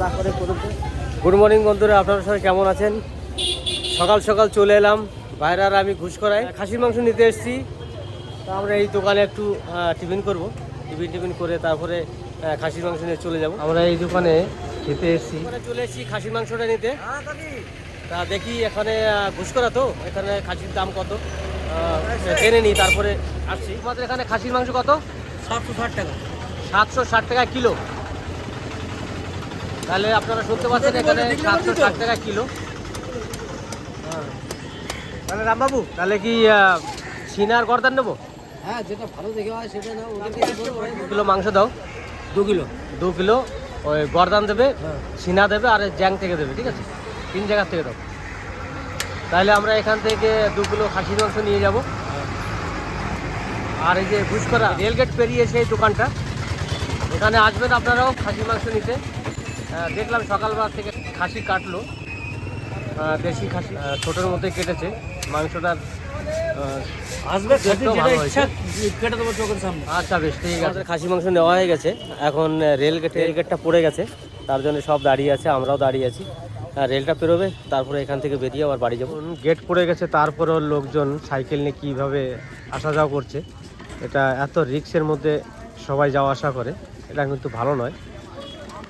যা করে good morning বন্ধুরা আপনারা সবাই কেমন আছেন? সকাল সকাল চলে এলাম বাইরে আর আমি ঘুষ করাই। খাসির মাংস নিতে এসেছি। তা আমরা এই দোকানে একটু টিফিন করব। টিফিন টিফিন করে তারপরে খাসির মাংস নিয়ে চলে যাব। আমরা এই দোকানে খেতে এসেছি। চলে এসেছি খাসির মাংসটা নিতে। তা দেখি এখানে ঘুষ করা তো? এখানে খাসির দাম কত? জেনে নিই তারপরে আসছি। আমাদের এখানে খাসির মাংস কত? সাতশো ষাট টাকা। সাতশো ষাট টাকা কিলো। তাহলে আপনারা শুনতে পাচ্ছেন এখানে সাতশো ষাট টাকা কিলো। হ্যাঁ। তাহলে রামবাবু তাহলে কি সিনার গর্দান নেব? হ্যাঁ যেটা ভালো দেখে হয় সেটা? দু কিলো মাংস দাও। দু কিলো। দু কিলো ওই গরদান দেবে হ্যাঁ। সিনা দেবে আর জ্যাং থেকে দেবে ঠিক আছে? তিন জায়গার থেকে দাও। তাহলে আমরা এখান থেকে দু কিলো খাসির মাংস নিয়ে যাব। আর এই যে ঘুষকরা রেলগেট পেরিয়ে সেই দোকানটা। এখানে আসবেন আপনারাও খাসির মাংস নিতে। দেখলাম সকালবেলা থেকে খাসি কাটলো। দেশি খাসি ছোটোর মধ্যে কেটেছে। মাংসটার সামনে। আচ্ছা বেশ ঠিক আছে। খাসি মাংস নেওয়া হয়ে গেছে। এখন রেল গেটে রেল গেটটা পড়ে গেছে। তার জন্য সব দাঁড়িয়ে আছে আমরাও দাঁড়িয়ে আছি। আর রেলটা পেরোবে তারপরে এখান থেকে বেরিয়ে আবার বাড়ি যাব। গেট পড়ে গেছে তারপরেও লোকজন সাইকেল নিয়ে কীভাবে আসা যাওয়া করছে এটা এত রিক্সের মধ্যে সবাই যাওয়া আসা করে এটা কিন্তু ভালো নয়।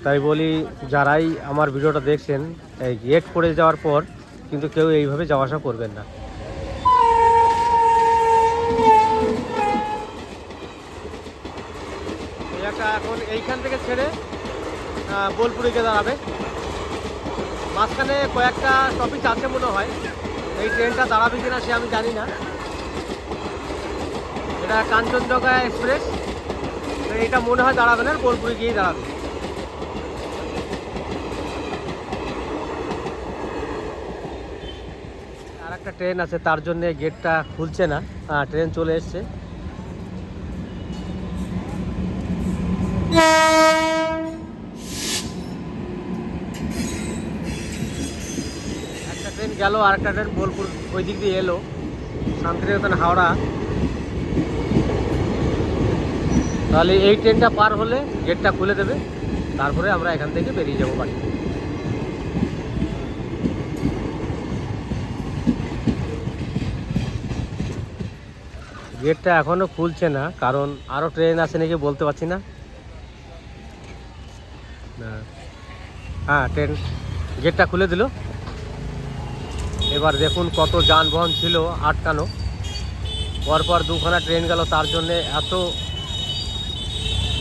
তাই বলি যারাই আমার ভিডিওটা দেখছেন, এই গেট পড়ে যাওয়ার পর কিন্তু কেউ এইভাবে যাওয়া আসা করবেন না। একটা এখন এইখান থেকে ছেড়ে বোলপুরে দাঁড়াবে। মাঝখানে কয়েকটা টপিক আছে মনে হয়। এই ট্রেনটা দাঁড়াবে কিনা সে আমি জানি না। এটা কাঞ্চনজঙ্ঘা এক্সপ্রেস। তো এইটা মনে হয় দাঁড়াবে না, বোলপুরে গিয়েই দাঁড়াবে। ট্রেন আছে, তার জন্য গেটটা খুলছে না। ট্রেন চলে এসছে। একটা ট্রেন গেল, আর একটা ট্রেন বোলপুর ওই দিক দিয়ে এলো। শান্তিনিকেতন, হাওড়া। তাহলে এই ট্রেনটা পার হলে গেটটা খুলে দেবে। তারপরে আমরা এখান থেকে বেরিয়ে যাব বাড়ি। গেটটা এখনও খুলছে না, কারণ আরও ট্রেন আছে নাকি বলতে পারছি না। হ্যাঁ ট্রেন গেটটা খুলে দিল। এবার দেখুন কত যানবাহন ছিল আটকানো। পরপর দুখানা ট্রেন গেল, তার জন্য এত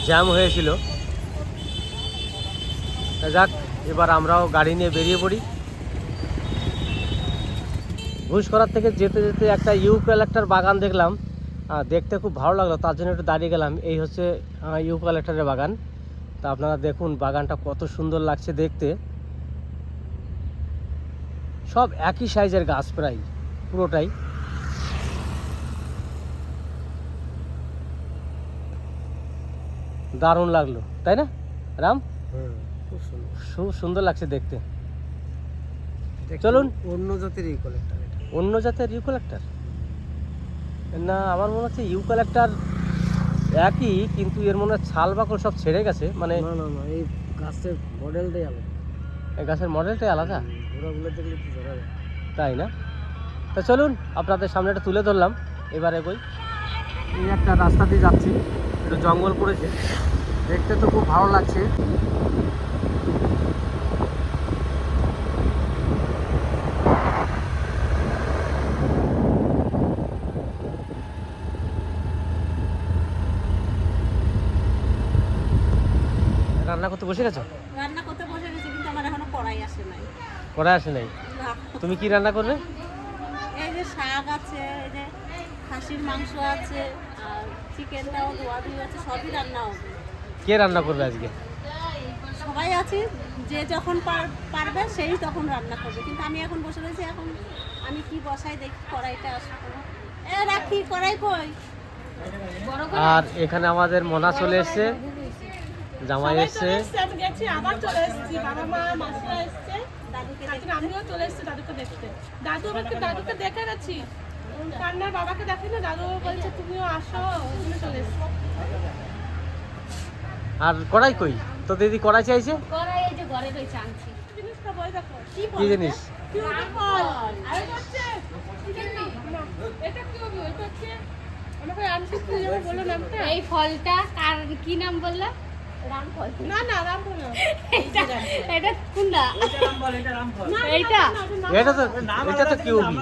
জ্যাম হয়েছিল। যাক, এবার আমরাও গাড়ি নিয়ে বেরিয়ে পড়ি। ঘুষকরার থেকে যেতে যেতে একটা ইউক্যালেক্টার বাগান দেখলাম। দেখতে খুব ভালো লাগল। তার জন্য একটু দাঁড়িয়ে গেলাম। এই হচ্ছে ইউক্যালেক্টারের বাগান। তা আপনারা দেখুন বাগানটা কত সুন্দর লাগছে দেখতে। সব একই সাইজের গাছ প্রায় পুরোটাই। দারুণ লাগল তাই না? রাম? খুব সুন্দর। লাগছে দেখতে। চলুন। অন্য জাতের এই অন্য জাতের ইউকালেক্টার না আমার মনে হচ্ছে ইউকালেক্টার একই কিন্তু এর মনে হয় ছাল বাকল সব ছেড়ে গেছে মানে না না না এই গাছের মডেলটাই আলাদা। এই গাছের মডেলটাই আলাদা? ঘোড়াগুলো দেখলে একটু ধরা যায়। তাই না? তো চলুন আপনাদের সামনে একটা তুলে ধরলাম এবারে বই। এই একটা রাস্তা দিয়ে যাচ্ছি একটু জঙ্গল পড়েছে। দেখতে তো খুব ভালো লাগছে রান্না করতে বসে গেছো? রান্না করতে বসে গেছি কিন্তু আমার এখনও কড়াই আসে নাই। কড়াই আসে নাই? তুমি কি রান্না করবে? এই যে শাক আছে এই যে খাসির মাংস আছে আর চিকেনটাও ধোয়া ধুই আছে সবই রান্না হবে। কে রান্না করবে আজকে? সবাই আছে যে যখন পার- পারবে সেই তখন রান্না করবে। কিন্তু আমি এখন বসে রয়েছি এখন আমি কি বসাই দেখি কড়াইটা আসবে এ রাখি কড়াই কই? আর এখানে আমাদের মনা চলে এসছে। জামাই এসছে। আমি গেছি আবার চলে এসেছি বাবা মা মাসিরা এসছে। দাদুকে আমিও চলে এসেছি দাদুকে দেখতে। দাদু আমাকে দাদুকে দেখে গেছি কান্নার বাবাকে দেখি না দাদু বলছে তুমিও আসো। জন্য চলে এসেছি। আর কড়াই কই? তো দিদি কড়াই চাইছে? কড়াই এই যে ঘরে রয়েছে আনছি জিনিসটা বই দেখো। কি জিনিস? তুমি এই ফলটা কার কি নাম বললা? না এটা এটা এইটা? এটা তো এটা তো কিউবি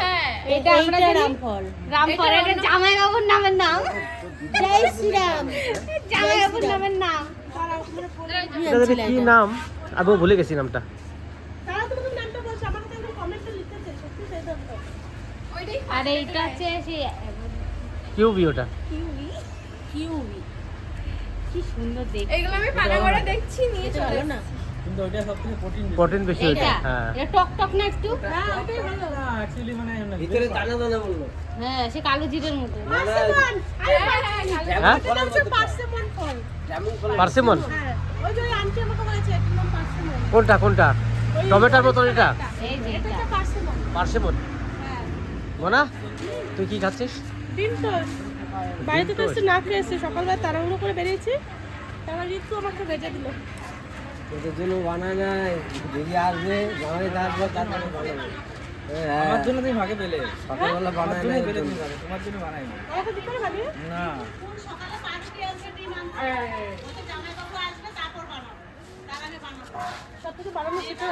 হ্যাঁ এটা আমরা রামফল। রামফল। এটা জামাই বাবুর নামের নাম। জয় শ্রীরাম। জামাই বাবুর নামের নাম। কি নাম? আমি ভুলে গেছি নামটা। আর এইটা হচ্ছে কিউবি ওটা। কিউবি। কি সুন্দর দেখতে। এগুলো আমি দেখছি নিয়ে চলে না? প্রোটিন বেশি ওটা হ্যাঁ। এটা টক টক না একটু? হ্যাঁ ওটাই ভালো ভিতরে দানা দানা বলল। হ্যাঁ সে কালো জিরের মতো। পার্সিমন আরে হ্যাঁ এটা হচ্ছে পার্সিমন ফল। পার্সিমন হ্যাঁ ওই যে ওই আন্টি আমাকে বলেছে এটার নাম পার্সিমন কোনটা কোনটা? টমেটোর মতন এটা? এই যে এটা এটা। হচ্ছে পার্সিমন পার্সিমন মোনা তুই কি খাচ্ছিস? ডিম টোস্ট। বাড়িতে তো এসে না খেয়ে এসছে সকালবেলা তাড়াহুড়ো করে বেরিয়েছি। তারপর ঋতু আমাকে ভেজে দিল। ওদের জন্য নাই দিদি আসবে জামাই থাকবে তারপরে বানাবে আমার জন্য তুমি ভাগে পেলে সকালবেলা বানায় নাই তোমার জন্য বানাই আমাকে দিতে হবে ভাবি না। সকালে পাউরুটি আসবে ডিম আনতে ওতে জামাইবাবু আসবে তারপর বানাবো তার আগে বানাবো সব কিছু বানানো শিখে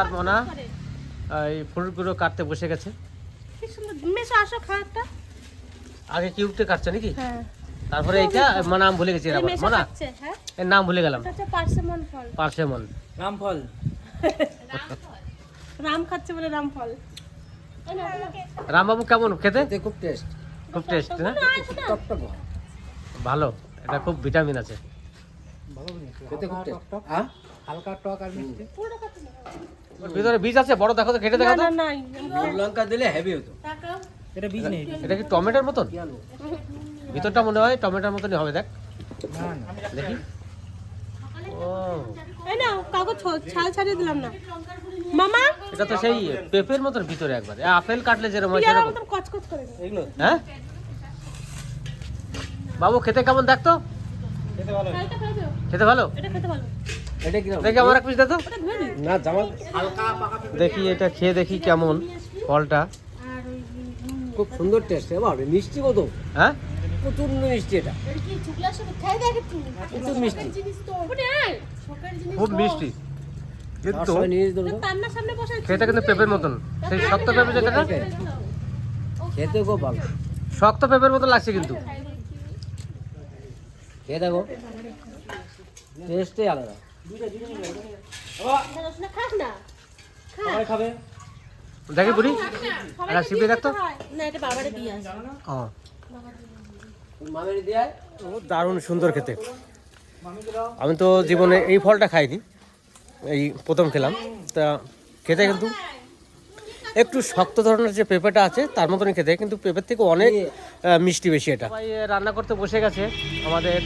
আর মোনা এই ফ্রুটগুলো কাটতে বসে গেছে। কি সুন্দর মেশো আসো খাওয়ারটা আগে কিউবটা কাটছে নাকি? হ্যাঁ। তারপরে এইটা মানে নাম ভুলে গেছি এর আবার মোনা? হ্যাঁ? এর নাম ভুলে গেলাম। এটা ফল। পার্সেমন। রামফল। রাম খাচ্ছে বলে রাম ফল এই নাও, এই নাও। রামবাবু কেমন খেতে? খুব টেস্ট খুব টেস্ট না? ভালো এটা খুব ভিটামিন আছে। খেতে খুব টেস্ট হ্যাঁ? হালকা টক আর মিষ্টি। ভিতরে বীজ আছে বড় দেখো তো কেটে দেখো তো। লঙ্কা দিলে হেভি হতো। এটা বীজ নেই। এটা কি টমেটোর মতন? ভিতরটা মনে হয় টমেটোর মতনই হবে দেখ। দেখি। ও। এই নাও কাগজ ছাল ছাড়িয়ে দিলাম না। মামা? এটা তো সেই পেঁপের মতন ভিতরে একবার। আপেল কাটলে যেরকম হয় সেরকম। কচকচ করে এগুলো? হ্যাঁ? বাবু খেতে কেমন দেখতো? এটা খেতে ভালো? এটা খেতে ভালো। কি দেখি আমার এক পিস দে তো। এটা না। জামা হালকা পাকা দেখি এটা খেয়ে দেখি কেমন ফলটা। খুব সুন্দর টেস্ট এবার মিষ্টি কত? হ্যাঁ? প্রচুর মিষ্টি এটা। প্রচুর মিষ্টি। খুব মিষ্টি। কিন্তু খেতে পেঁপের মতন। সেই শক্ত পেঁপে যেটা না খেতে খুব ভালো। শক্ত পেঁপের মতন লাগছে কিন্তু। খেয়ে দেখো। টেস্টই আলাদা। খাবে? দেখি বুড়ি? একটা সিপে দেখতো? না এটা বাবারে দিয়ে আসে ও। মামের দিয়ে দারুণ সুন্দর খেতে। আমি তো জীবনে এই ফলটা খাইনি এই প্রথম খেলাম। তা খেতে কিন্তু একটু শক্ত ধরনের যে পেঁপেটা আছে তার মতনই খেতে কিন্তু পেঁপের থেকে অনেক মিষ্টি বেশি এটা। রান্না করতে বসে গেছে। আমাদের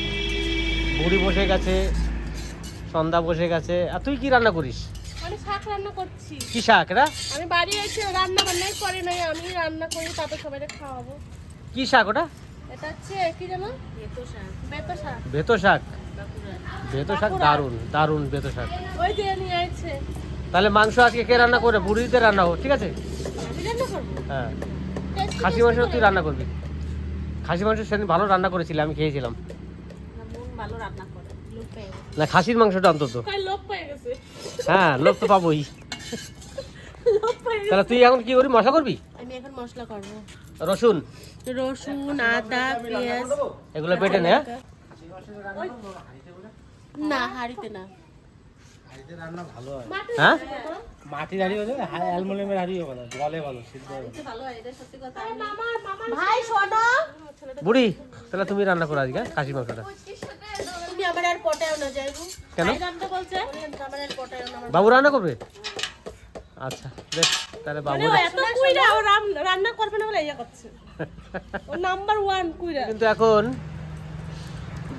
বুড়ি বসে গেছে সন্ধ্যা বসে গেছে। আর তুই কি রান্না করিস? আমি শাক রান্না করছি। কি শাক এটা? আমি বাড়ি এসে রান্না বান্নাই করে নাই আমি রান্না করি তারপর সবাই খাওয়াবো। কি শাক ওটা? এটা হচ্ছে কি জানো বেতো শাক। বেতো শাক। বেতো শাক? বেতো শাক দারুণ দারুণ বেতো শাক। ওই যে নিয়ে আসছে তাহলে মাংস আজকে কে রান্না করে? বুড়িতে রান্না হোক ঠিক আছে? আমি রান্না করব। হ্যাঁ। খাসি মাংস তুই রান্না করবি? খাসি মাংস সেদিন ভালো রান্না করেছিলি আমি খেয়েছিলাম। ভালো রান্না না খাসির মাংসটা অন্তত। হ্যাঁ লোক তো পাবোই। তাহলে তুই এখন কি করবি মশা করবি? আমি এখন মশলা করব। রসুন। রসুন আদা পেঁয়াজ। এগুলো বেটে নে হ্যাঁ? না হাড়িতে না। হ্যাঁ। মাটির হাড়ি হলে অ্যালুমিনিয়ামের হাড়ি ভালো জলে ভালো সিদ্ধ হবে ভালো হয় এটা সত্যি কথা। ভাই শোনো। বুড়ি তাহলে তুমি রান্না করো আজকে? খাসির মাংসটা। কেন? বাবু রান্না করবে আচ্ছা বেশ তাহলে বাবু মানে এত কুইরা ও রান্না করবে না বলে ইয়া করছে। ও নাম্বার ওয়ান কুইরা। কিন্তু এখন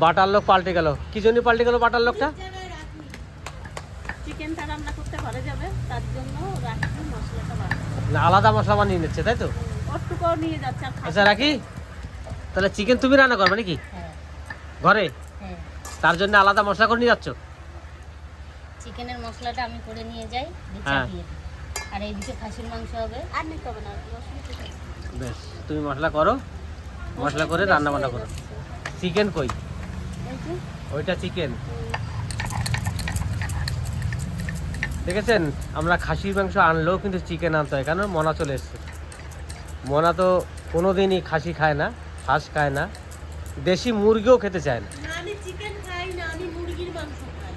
বাটার লোক পাল্টে গেল। কি জন্য পাল্টে গেল বাটার লোকটা? চিকেনটা রান্না করতে ঘরে যাবে তার জন্য রাখি মশলাটা না আলাদা মশলা বানিয়ে নিচ্ছে তাই তো? ওটুকুও নিয়ে যাচ্ছে আচ্ছা রাখি তাহলে চিকেন তুমি রান্না করবে নাকি? ঘরে? তার জন্য আলাদা মশলা করে নিয়ে যাচ্ছ? চিকেনের মশলাটা আমি করে নিয়ে যাই হ্যাঁ। চাপিয়ে আর এইদিকে খাসির মাংস হবে। আর নিতে হবে না বেশ তুমি মশলা করো। মশলা করে রান্না বান্না করো। চিকেন কই? ওইটা চিকেন। দেখেছেন? আমরা খাসির মাংস আনলেও কিন্তু চিকেন আনতে হয় কেন মনা চলে এসছে। মনা তো কোনো দিনই খাসি খায় না হাঁস খায় না দেশি মুরগিও খেতে চায় না না আমি চিকেন খাই না আমি মুরগির মাংস খাই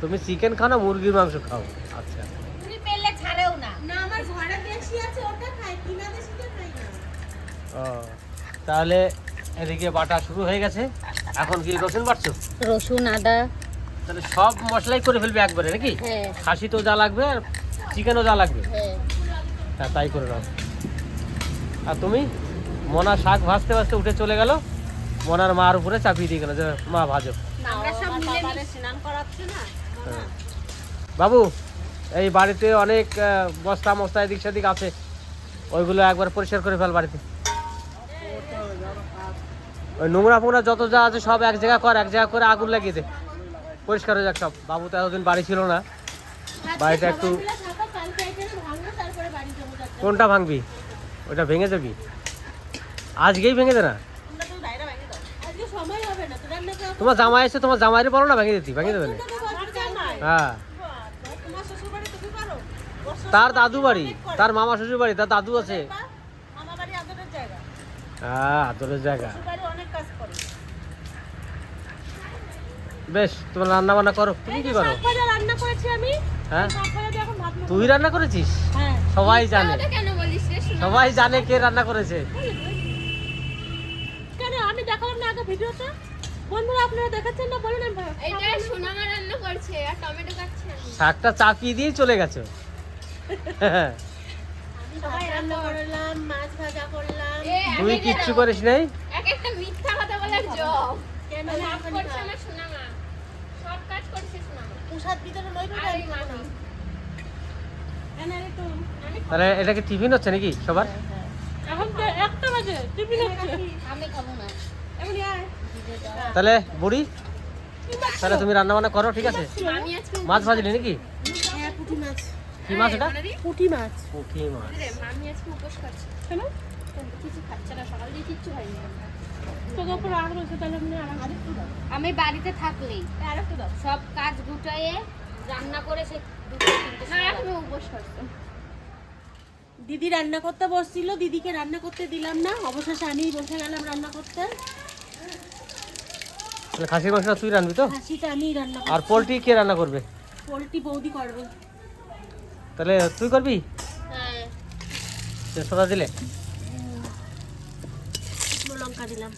তুমি চিকেন খাও না মুরগির মাংস খাও? আচ্ছা। তুমি পেলে ছাড়েও না। না আমার ঘরে দেশি আছে ওটা খাই কিনা দেশিটা খাই না। ও তাহলে এদিকে বাটা শুরু হয়ে গেছে। এখন কি রসুন বাটছো? রসুন আদা। তাহলে সব মশলাই করে ফেলবে একবারে নাকি? হ্যাঁ। খাসি তো যা লাগবে আর চিকেনও যা লাগবে? হ্যাঁ। হ্যাঁ তাই করে নাও। আর তুমি মনা শাক ভাজতে ভাজতে উঠে চলে গেল। মনার মার উপরে চাপিয়ে দিয়ে গেল যে মা ভাজো। আমরা সব মিলে স্নান করাচ্ছে না। বাবু এই বাড়িতে অনেক বস্তা মস্তা এদিক সেদিক আছে। ওইগুলো একবার পরিষ্কার করে ফেল বাড়িতে। ওই নোংরা ফোংরা যত যা আছে সব এক জায়গা কর এক জায়গা করে আগুন লাগিয়ে দে। পরিষ্কার হয়ে যাক সব। বাবু তো এতদিন বাড়ি ছিল না। বাড়িটা একটু কোনটা ভাঙবি? ওটা ভেঙে যাবি আজকেই ভেঙে দে না তোমরা জামাই এসে তোমার জামাইরে বলো না ভেঙে দিতি ভেঙে দেবে না। হ্যাঁ। তার দাদু বাড়ি, তার মামা শ্বশুর বাড়ি, তার দাদু আছে? হ্যাঁ আদরের জায়গা। বেশ, তোমার রান্না বান্না করো। তুমি কি করো? হ্যাঁ। তুই রান্না করেছিস? সবাই জানে। সবাই জানে কে রান্না করেছে। আমি দেখালাম না আগে ভিডিওতে বন্ধুরা আপনারা দেখাচ্ছেন না বলেন এটা সোনামা রান্না করছে আর টমেটো কাটছে শাকটা চাপিয়ে দিয়ে চলে গেছে। করলাম মাছ করলাম। তুই কিচ্ছু করিস নাই? এক একটা মিথ্যা কথা বলার জব। কেন সব করছে আমার সোনামা। সব কাজ করছে সোনামা। প্রসাদ ভিতরে লই আর এই মামি। কেন রে তো আমি তাহলে এটা কি টিফিন হচ্ছে নাকি সবার? এখন একটা বাজে টিফিন হচ্ছে। আমি খাব না। এমনি আয়। তাহলে বুড়ি তাহলে তুমি রান্না বান্না করো ঠিক আছে? মাছ ভাজলি নাকি? হ্যাঁ কি মাছ এটা? পুঁটি মাছ। পুঁটি মাছ। মামি আজকে উপোস করছে কেন? কিছু খাচ্ছে না সকাল দিয়ে কিচ্ছু খাইনি তোকে উপর রাগ রয়েছে তাহলে এমনি আরাম আরেকটু দাও আমি বাড়িতে থাকলেই সব কাজ গুটাইয়ে রান্না করে সে দিদি রান্না করতে বসছিল দিদিকে রান্না করতে দিলাম না। অবশেষে আমি বসে গেলাম রান্না করতে। তাহলে খাসির মাংসটা তুই রান্নবি তো? হাসিটা আমি রান্না আর পোলট্রি কে রান্না করবে? পোলট্রি বৌদি করবে। তাহলে তুই করবি? হ্যাঁ। তেজপাতা দিলে। শুকনো লঙ্কা দিলাম।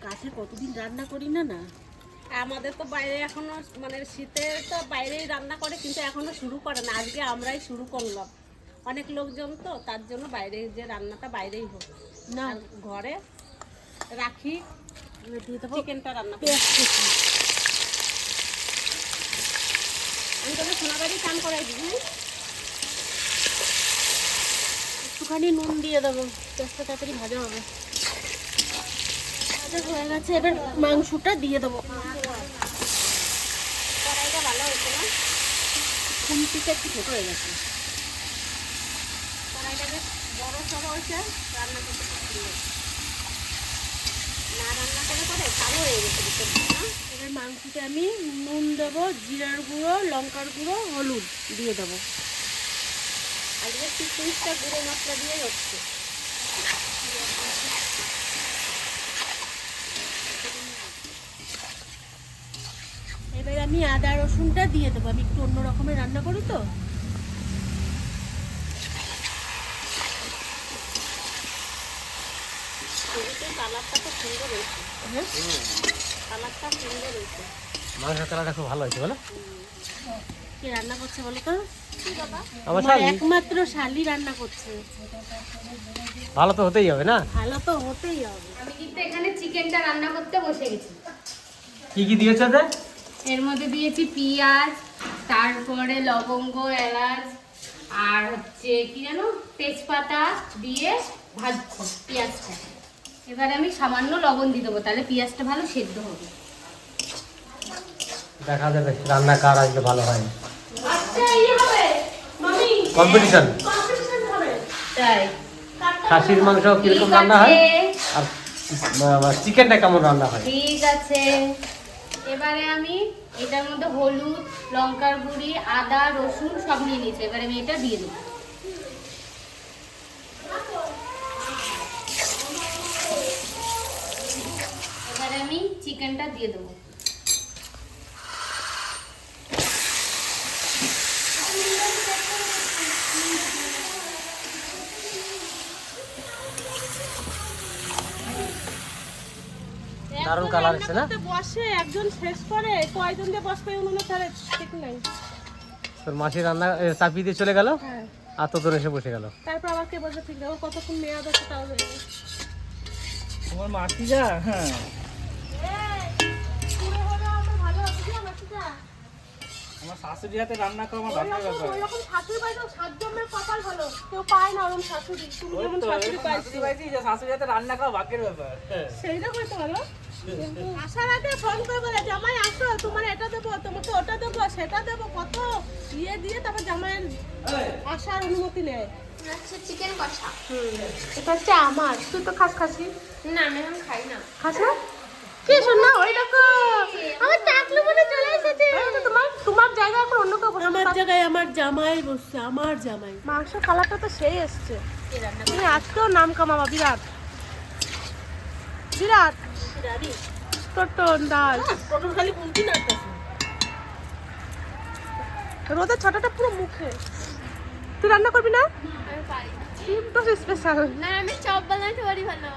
কাছে কতদিন রান্না করি না না? আমাদের তো বাইরে এখনও মানে শীতে তো বাইরেই রান্না করে কিন্তু এখনও শুরু করে না। আজকে আমরাই শুরু করলাম। অনেক লোকজন তো তার জন্য বাইরে যে রান্নাটা বাইরেই হোক। না। ঘরে রাখি। চিকেনটা রান্না আমি তোকে সোনাবাড়ি চান করাই দিই হ্যাঁ? একটুখানি নুন দিয়ে দেবো পেঁয়াজটা তাড়াতাড়ি ভাজা হবে। হয়ে গেছে, এবার মাংসটা দিয়ে দেবো। কড়াইটা ভালো হয়েছে না? খুন্তিটা একটু ছোটো হয়ে গেছে। কড়াইটা বেশ বড় সড়ো হয়েছে, রান্না করতে। না রান্না করে করে কালো হয়ে গেছে না? এবার মাংসতে আমি নুন দেবো জিরার গুঁড়ো লঙ্কার গুঁড়ো হলুদ দিয়ে দেবো। আজকে পিসটা গুঁড়ো মশলা দিয়ে হচ্ছে। এবার আমি আদা রসুনটা দিয়ে দেবো। আমি একটু অন্য রকমের রান্না করি তো। কালারটা তো সুন্দর হয়েছে। কালারটা সুন্দর হয়েছে। মাংসের কালারটা খুব ভালো হয়েছে বলো। কে রান্না করছে বলো তো? আমার আমার শালি। একমাত্র শালি রান্না করছে। ভালো তো হতেই হবে না? ভালো তো হতেই হবে। আমি কিন্তু এখানে চিকেনটা রান্না করতে বসে গেছি। কি কি দিয়েছে এর মধ্যে দিয়েছি পেঁয়াজ তারপরে লবঙ্গ এলাচ আর হচ্ছে কি জানো তেজপাতা দিয়ে ভাজছি পেঁয়াজটা। এবারে আমি সামান্য লবণ দিয়ে দেবো তাহলে পেঁয়াজটা ভালো সেদ্ধ হবে। দেখা যাবে রান্না কার আসলে ভালো হয়। আচ্ছা হবে মামি। কম্পিটিশন কম্পিটিশন হবে। তাই। খাসির মাংস কীরকম রান্না হয়? আর চিকেনটা কেমন রান্না হয়? ঠিক আছে। এবারে আমি এটার মধ্যে হলুদ লঙ্কার গুঁড়ি আদা রসুন সব নিয়ে নিয়েছি। এবারে আমি এটা দিয়ে দেবো। এবারে আমি চিকেনটা দিয়ে দেবো। দারুণ কালার এসছে না? বসে একজন শেষ করে কয়জন দিয়ে বসবে উনুনে তাহলে ঠিক নাই। তোর মাসি রান্না চাপিয়ে দিয়ে চলে গেল? হ্যাঁ। আর তোর এসে বসে গেল? তারপর আবার কে বসে ঠিক নেই। কতক্ষণ মেয়াদ আছে তাও তোমার মাটি যা হ্যাঁ। আমার শাশুড়ি হাতে রান্না করা আমার ভাগ্যের ব্যাপার। ওইরকম শাশুড়ি পাইছো সাত জন্মের কপাল ভালো। কেউ পায় না ওরকম শাশুড়ি। তুমি যেমন শাশুড়ি পাইছো। শাশুড়ি পাইছি যে শাশুড়ি হাতে রান্না করা ভাগ্যের ব্যাপার। সেইটা করতে পারো কিন্তু আসার আগে ফোন করে বলে জামাই আসো তোমার এটা দেবো তোমাকে ওটা দেবো সেটা দেবো কত? ইয়ে দিয়ে তারপর জামাইয়ের আসার অনুমতি নেয়। আচ্ছা চিকেন কষা। এটা হচ্ছে আমার। তুই তো খাস খাসি। না আমি এখন খাই না। খাস না? কি শোন ওই দেখো। আমার টাকলু বলে চলে এসেছে। তোমার তোমার জায়গায় এখন অন্য কেউ বসে আমার জায়গায় আমার জামাই বসছে আমার জামাই। মাংস কালারটা তো সেই এসছে। তুমি আজকেও নাম কামাবা বিরাট। বিরাট। টোটন টোটন খালি রোদের ছটাটা পুরো মুখে। তুই রান্না করবি না? আমি পারি। স্পেশাল না আমি চপ বানাইতে পারি ভালো।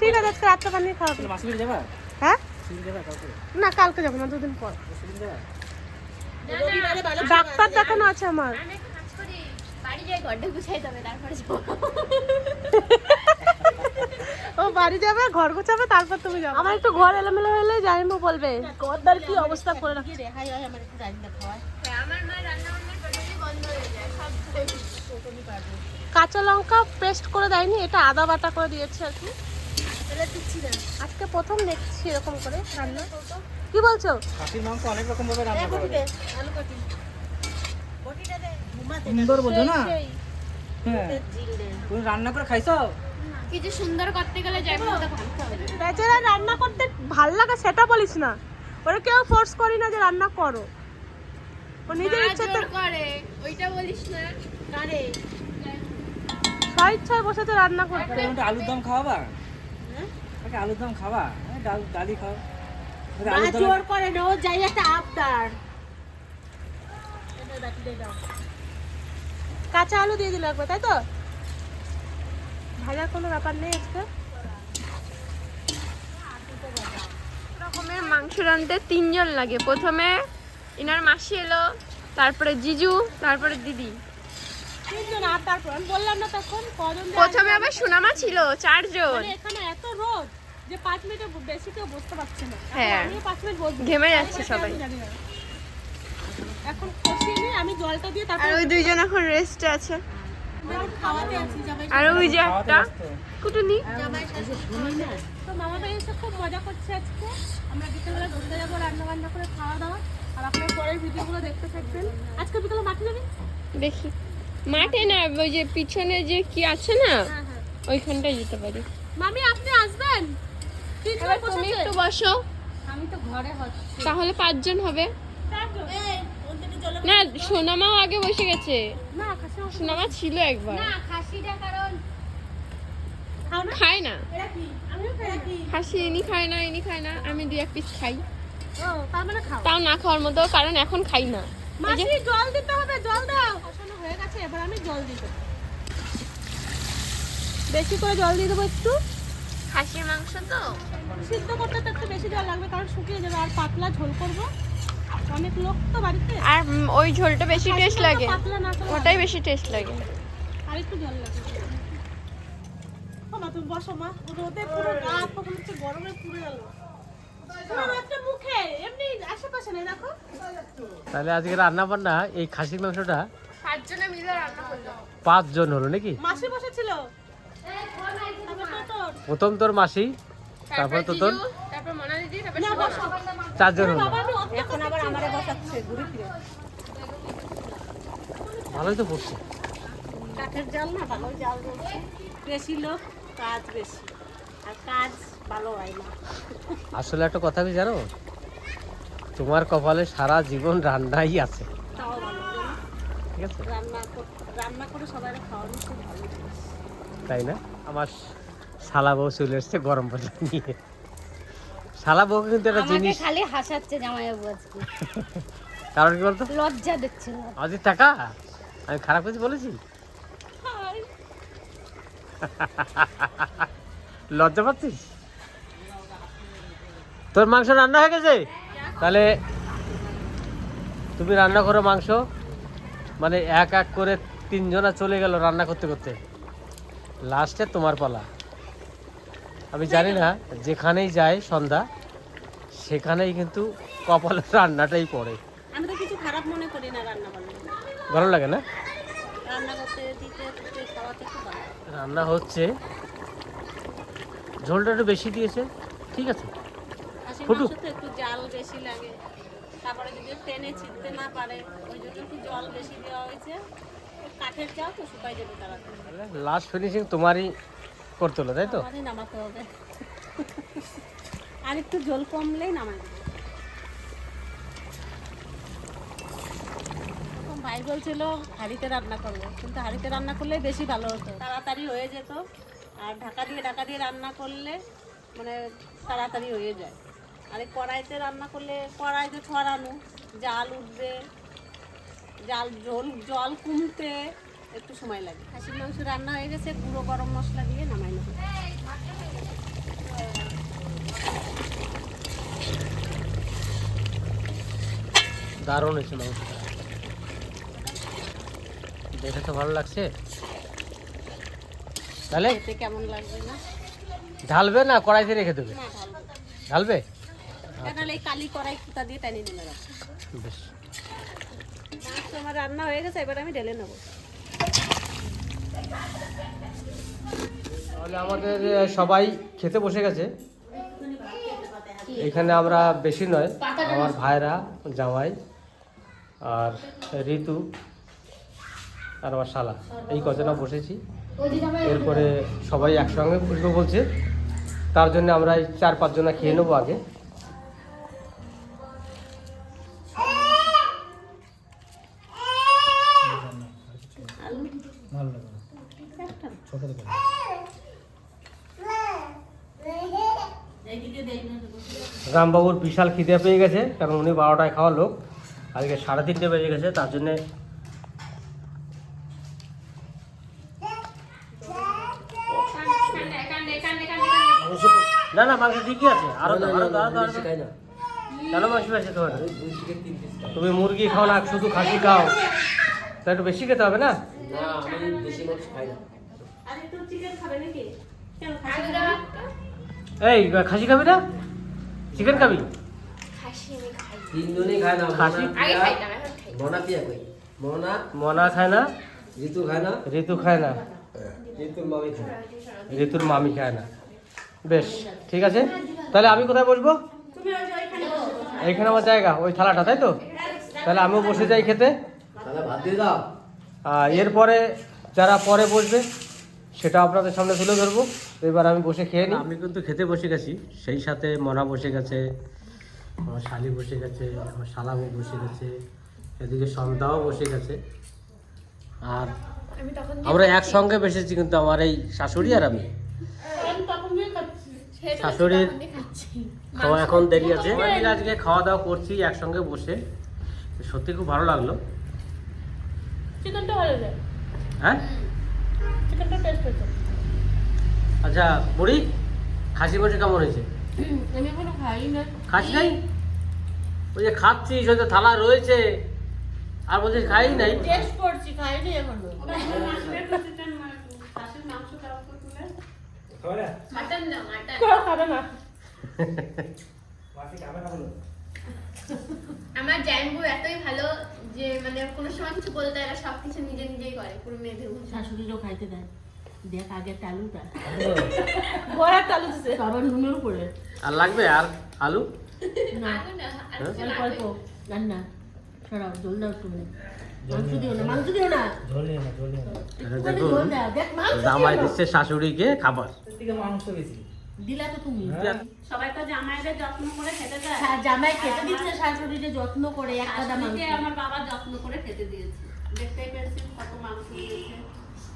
ঠিক আছে আজকে রাত্রে বানিয়ে খাওয়াবি। যাবা? হ্যাঁ? না কালকে যাব না দুদিন পর। ডাক্তার দেখানো আছে আমার। ও বাড়ি যাবে ঘর গোছাবে তারপর তুমি যাবে। আমার একটু ঘর এলোমেলো হলে জানিমু বলবে ঘরদার কি অবস্থা করে রাখি। রেহাই হয় আমার একটু রান্না খাওয়ায় হ্যাঁ, আমার মা রান্না বান্না টোটালি বন্ধ হয়ে যায় সব কাঁচা লঙ্কা পেস্ট করে দেয়নি এটা আদা বাটা করে দিয়েছে আর কি। আজকে প্রথম দেখছি এরকম করে রান্না। কি বলছো? খাসির মাংস অনেক রকম ভাবে রান্না করা যায়। সুন্দর বোঝো না? হ্যাঁ। তুমি রান্না করে খাইছো? কিছু সুন্দর করতে গেলে বেচারা রান্না করতে ভালো লাগে সেটা বলিস না। ওরা কেউ ফোর্স করি না যে রান্না করো। ও নিজের ইচ্ছাতে করে ওইটা বলিস না। কারে? ইচ্ছায় বসেছে রান্না করতে। আলুর দম খাওয়াবা? আলুর দম হ্যাঁ, ডাল ডালি খাও। জোর করে না ও যাই একটা আবদার। কাঁচা আলু দিয়ে দিল একবার তাই তো? ভাজার কোনো ব্যাপার নেই আজকে। রকমের মাংস রাঁধতে তিনজন লাগে। প্রথমে ইনার মাসি এলো তারপরে জিজু তারপরে দিদি। তিনজন আর তারপর আমি বললাম না তখন কজন প্রথমে আবার সুনামা ছিল চারজন। মানে এখানে এত রোদ যে পাঁচ মিনিটে বেশি কেউ বসতে পারছে না। হ্যাঁ। আমিও পাঁচ মিনিট বসবো। ঘেমে যাচ্ছে সবাই। আমি। এখন কষিয়ে নিয়ে আমি জলটা দিয়ে আর তারপর ওই দুইজন এখন রেস্টে আছে। আমি খাওয়াতে আর ওই যে একটা কুটুনি। তো মামা ভাই এসে খুব মজা করছে আজকে। আমরা বিকেলবেলা ঘুরতে যাব রান্না বান্না করে খাওয়া দাওয়া। আর আপনার পরের ভিডিওগুলো দেখতে থাকবেন। আজকে বিকেলে মাঠে দেখি। মাঠে না ওই যে পিছনে যে কি আছে না হ্যাঁ হ্যাঁ। ওইখানটায় যেতে পারি। মামি আপনি আসবেন? এবার তুমি একটু বসো। আমি তো ঘরে হচ্ছি। তাহলে পাঁচজন হবে। না সোনামাও আগে বসে গেছে। না সোনামা ছিল একবার। না খাসিটা কারণ খায় না। খাসি ইনি খায় না ইনি খায় না আমি দুই এক পিস খাই। মানে তাও না খাওয়ার মতো কারণ এখন খাই না। মাসি জল দিতে হবে জল দাও। হয়ে গেছে এবার আমি জল দিয়ে দেবো। বেশি করে জল দিয়ে দেবো একটু। খাসির মাংস তো? সিদ্ধ করতে তো একটু বেশি জল লাগবে কারণ শুকিয়ে যাবে আর পাতলা ঝোল করব। অনেক লোক তো বাড়িতে। আর ওই ঝোলটা বেশি টেস্ট লাগে। পাতলা না করলে ওটাই বেশি টেস্ট লাগে। আর একটু জল লাগে। মা তুমি বসো মা রোদে পুরো গা হাত পা হচ্ছে গরমে পুড়ে গেল। মুখে এমনি আশেপাশে নেই দেখো। তাহলে আজকে রান্না বান্না এই খাসির মাংসটা পাঁচজনে মিলে রান্না করলাম পাঁচজন হলো নাকি? মাসি বসেছিল। প্রথম তোর মাসি তারপর তো তোর? তারপর মনা দিদি তারপর চারজন হলো। এখন আবার আমারে বসাচ্ছে ঘুরে ফিরে। ভালোই তো পড়ছে কাঠের জাল না ভালো জাল বেশি লোক কাজ বেশি। আর কাজ ভালো হয় না। আসলে একটা কথা কি জানো? তোমার কপালে সারা জীবন রান্নাই আছে? ঠিক আছে রান্না করে সবাই খাওয়ানো খুব ভালো তাই না? আমার শালা বউ চলে এসছে গরম পানি নিয়ে। শালা বউ কিন্তু একটা জিনিস খালি হাসাচ্ছে জামাইবাবু আজকে। কারণ কি বলতো? লজ্জা দিচ্ছে না। আমাদের টাকা আমি খারাপ কিছু বলেছি? লজ্জা পাচ্ছিস? তোর মাংস রান্না হয়ে গেছে? তাহলে তুমি রান্না করো মাংস। মানে এক এক করে তিনজনা চলে গেল রান্না করতে করতে। লাস্টে তোমার পালা। আমি জানি না যেখানেই যায় সন্ধ্যা সেখানেই কিন্তু কপালে রান্নাটাই পড়ে। আমি তো কিছু খারাপ মনে করি না রান্না ভালো লাগে না? রান্না করতে দিতে দিতে খাওয়াতে খুব ভালো রান্না হচ্ছে। ঝোলটা একটু বেশি দিয়েছে। ঠিক আছে। তো একটু জাল বেশি লাগে। তারপরে যদি টেনে ছিটতে না পারে ওই জন্য একটু জল বেশি দেওয়া হয়েছে। কাঠের জাল তো শুকাই যাবে তাড়াতাড়ি। লাস্ট ফিনিশিং তোমারই করতে হলো তাই তো? আমারই নামাতে হবে। আর একটু জল কমলেই নামাই দেবো। ভাই বলছিল হাঁড়িতে রান্না করব। কিন্তু হাঁড়িতে রান্না করলে বেশি ভালো হতো। তাড়াতাড়ি হয়ে যেত। আর ঢাকা দিয়ে ঢাকা দিয়ে রান্না করলে মানে তাড়াতাড়ি হয়ে যায়। আর এই কড়াইতে রান্না করলে কড়াইতে ছড়ানো জাল উঠবে জাল জল জল কমতে একটু সময় লাগে। খাসির মাংস রান্না হয়ে গেছে গুঁড়ো গরম মশলা দিয়ে নামাই নেব। দারুণ হয়েছে মাংসটা। দেখে তো ভালো লাগছে। তাহলে কেমন লাগবে না? ঢালবে না? কড়াইতে রেখে দেবে? ঢালবে? তাহলে এই কালি কড়াই কুতা দিয়ে টানিয়ে নেবে বেশ। মাছ আমার রান্না হয়ে গেছে এবার আমি ঢেলে নেব। তাহলে আমাদের সবাই খেতে বসে গেছে। এখানে আমরা বেশি নয় আমার ভাইরা জামাই আর ঋতু আর আমার শালা। এই কজনা বসেছি। এরপরে সবাই একসঙ্গে বসবো বলছে। তার জন্য আমরা এই চার পাঁচজনা খেয়ে নেব আগে। রামবাবুর বিশাল খিদে পেয়ে গেছে কারণ উনি বারোটায় খাওয়া লোক। আজকে সাড়ে তিনটে বেজে গেছে তার জন্যে না না মাংস ঠিকই আছে। আরও আরও কেন মাংস বেশি খাবে না তুমি মুরগি খাও না শুধু খাসি খাও। তা একটু বেশি খেতে হবে না? এই খাসি খাবি না? চিকেন খাবি? তিনজনই খায় না খাসি? মনা পিয়া কই মনা? মনা খায় না? ঋতু খায় না? ঋতু খায় না? ঋতুর মামি খায়। ঋতুর মামি খায় না। বেশ ঠিক আছে? তাহলে আমি কোথায় বসবো? এইখানে আমার জায়গা ওই থালাটা তাই তো? তাহলে আমিও বসে যাই খেতে। তাহলে ভাত দিয়ে দাও। আর এরপরে যারা পরে বসবে সেটা আপনাদের সামনে তুলে ধরবো। এবার আমি বসে খেয়ে নিই। আমি কিন্তু খেতে বসে গেছি। সেই সাথে মনা বসে গেছে আমার শালি বসে গেছে আমার শালাবু বসে গেছে এদিকে সন্ধ্যাও বসে গেছে। আর আমরা একসঙ্গে বসেছি কিন্তু আমার এই শাশুড়ি আর আমি। শাশুড়ির খাওয়া এখন দেরি আছে। আজকে খাওয়া দাওয়া করছি একসঙ্গে বসে। সত্যি খুব ভালো লাগল। চিকেনটা ভালো হ্যাঁ? চিকেনটা টেস্ট হয়েছে। আচ্ছা বুড়ি খাসি মাংস কেমন হয়েছে? আমি এখনও খাই না খাসি নাই? ওই যে খাচ্ছিস ওই তো থালা রয়েছে। আর বলছিস খাই নাই? টেস্ট করছি খাইনি এখনও। মাটন দাও মাটন কেউ খাবে না। আমার জাইম্বু এতই ভালো যে মানে কোনো সময় কিছু বলতে দেয় না সব কিছু নিজে নিজেই করে পুরো মেয়েদের মতো। শাশুড়িরও খাইতে দেয়। দেখ আগে আলুটা বড়া চালু দিছে। আবার নুনের উপরে। আর লাগবে আর আলু? না। অল্প অল্প। রান্না সরাও জল দাও তুমি না মাংস দিও না। দেখুন জল দাও। দেখ মাংস জামাই দিচ্ছে শাশুড়িকে খাবার। মাংস বেশি? দিলা তো তুমি। সবাই তো জামাইদের যত্ন করে খেতে চায়। হ্যাঁ, জামাই খেতে দিচ্ছে শাশুড়িকে যত্ন করে এক গাদা মাংস আমার বাবা যত্ন করে খেতে দিয়েছে। দেখতেই পেরেছেন কত মাংস দিয়েছে।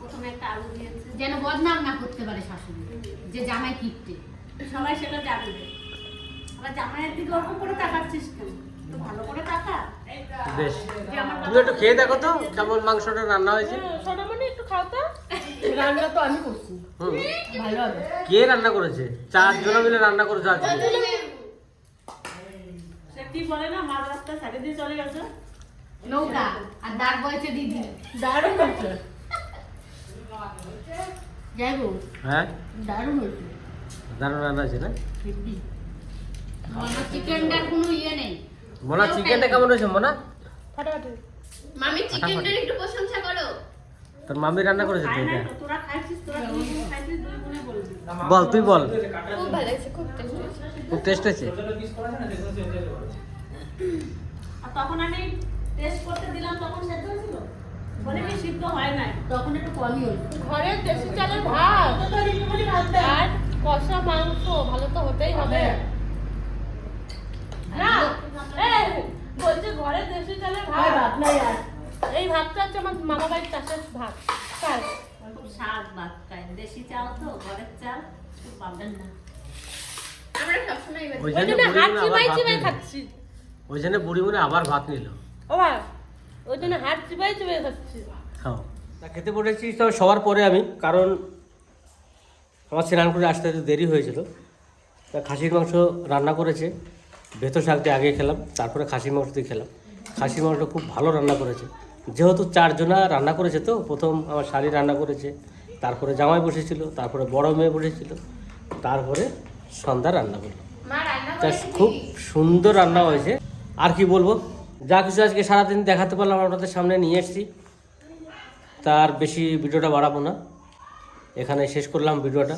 প্রথমে একটা আলু দিয়েছে। যেন বদনাম না করতে পারে শাশুড়ি যে জামাই কিপটে সবাই সেটা জানবে। আবার জামাইয়ের দিকে ওরকম করে তাকাচ্ছিস কেন? ভালো করে তাকা। বেশ। তুমি একটু খেয়ে দেখো তো কেমন মাংসটা রান্না হয়েছে। সোনামণি একটু খাও তো। রান্না তো আমি করছি। ভালো হবে। কে রান্না করেছে? চারজন মিলে রান্না করেছে আজকে। সে কি বলে না মাঝ রাস্তায় ছেড়ে দিয়ে চলে গেছে। নৌকা আর দাঁড় বয়েছে দিদি। দারুণ হয়েছে। যাই হোক হ্যাঁ? দারুণ হয়েছে। দারুণ রান্না হয়েছে না? হেব্বি। চিকেনটার কোনো ইয়ে নেই। মোনা চিকেনটা কেমন হয়েছে মোনা? ফাটাফাটি। মামি চিকেনটার একটু প্রশংসা করো। তোর মামি রান্না করেছে তো খাই না এটা তো, তোরা খাইছিস তোরা দুই খাইছিস দুই গুণে বল তুই বল। খুব ভালো লাগছে খুব টেস্টি খুব টেস্ট হয়েছে? তখন আমি টেস্ট করতে দিলাম তখন সেদ্ধ হয়েছিল? বলে কি সিদ্ধ হয় নাই? তখন একটু কমই হয়েছে। ঘরের দেশি চালের ভাত। আর কষা মাংস ভালো তো হতেই হবে। না এই, বলছে ঘরের দেশি চালের ভাত। ভাত নাই আর। এই ভাতটা হচ্ছে আমার মামা বাড়ির চাষের ভাত। ভাত খায়। দেশি চাল তো ঘরের চাল পাবেন না। আমরা সবসময় ওই জন্য হাত চিবাই চিবাই খাচ্ছি। ওই জন্য বুড়ি মনে আবার ভাত নিল। ও ওই জন্য হাত চিবাই চিবাই খাচ্ছি। খাও। তা খেতে বসেছি তো সবার পরে আমি কারণ আমার স্নান করে আসতে একটু দেরি হয়েছিল। তা খাসির মাংস রান্না করেছে ভেতর শাক দিয়ে আগে খেলাম তারপরে খাসির মাংস দিয়ে খেলাম। খাসির মাংস খুব ভালো রান্না করেছে। যেহেতু চারজনা রান্না করেছে তো প্রথম আমার শাড়ি রান্না করেছে তারপরে জামাই বসেছিল তারপরে বড় মেয়ে বসেছিল তারপরে সন্ধ্যা রান্না করল। খুব সুন্দর রান্না হয়েছে। আর কি বলব? যা কিছু আজকে সারাদিন দেখাতে পারলাম আপনাদের সামনে নিয়ে এসেছি। তার বেশি ভিডিওটা বাড়াবো না। এখানে শেষ করলাম ভিডিওটা।